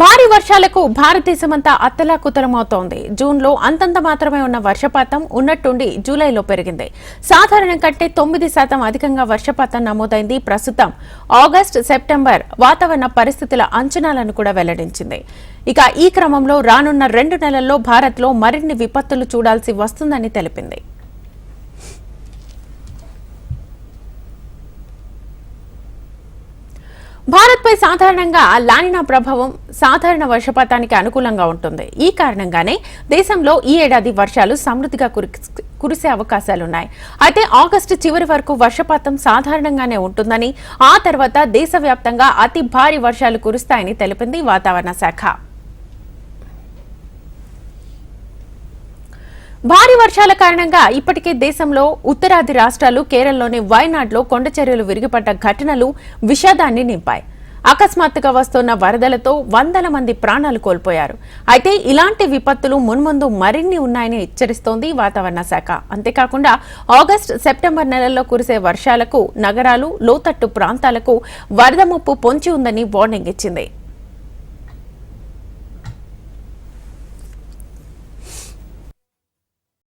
భారీ వర్షాలకు భారతదేశమంతా అత్తలాకుతలమవుతోంది. జూన్లో అంతంత మాత్రమే ఉన్న వర్షపాతం ఉన్నట్టుండి జూలైలో పెరిగింది. సాధారణం కంటే తొమ్మిది శాతం అధికంగా వర్షపాతం నమోదైంది. ప్రస్తుతం ఆగస్ట్ సెప్టెంబర్ వాతావరణ పరిస్థితుల అంచనాలను కూడా వెల్లడించింది. ఇక ఈ క్రమంలో రానున్న రెండు నెలల్లో భారత్లో మరిన్ని విపత్తులు చూడాల్సి వస్తుందని తెలిపింది. భారత్పై సాధారణంగా లానినా ప్రభావం సాధారణ వర్షపాతానికి అనుకూలంగా ఉంటుంది. ఈ కారణంగానే దేశంలో ఈ ఏడాది వర్షాలు సమృద్ధిగా కురి- కురిసే అవకాశాలున్నాయి. అయితే ఆగస్టు చివరి వరకు వర్షపాతం సాధారణంగానే ఉంటుందని ఆ తర్వాత దేశవ్యాప్తంగా అతి భారీ వర్షాలు కురుస్తాయని తెలిపింది వాతావరణ శాఖ. భారీ వర్షాల కారణంగా ఇప్పటికే దేశంలో ఉత్తరాది రాష్ట్రాలు కేరళలోని వైనాడ్లో కొండ చర్యలు విరిగిపడ్డ ఘటనలు విషాదాన్ని నింపాయి. అకస్మాత్తుగా వస్తున్న వరదలతో వందల మంది ప్రాణాలు కోల్పోయారు. అయితే ఇలాంటి విపత్తులు మున్ముందు మరిన్ని ఉన్నాయని హెచ్చరిస్తోంది వాతావరణ శాఖ. అంతేకాకుండా ఆగస్ట్ సెప్టెంబర్ నెలల్లో కురిసే వర్షాలకు నగరాలు లోతట్టు ప్రాంతాలకు వరద ముప్పు పొంచి ఉందని వార్నింగ్ ఇచ్చింది.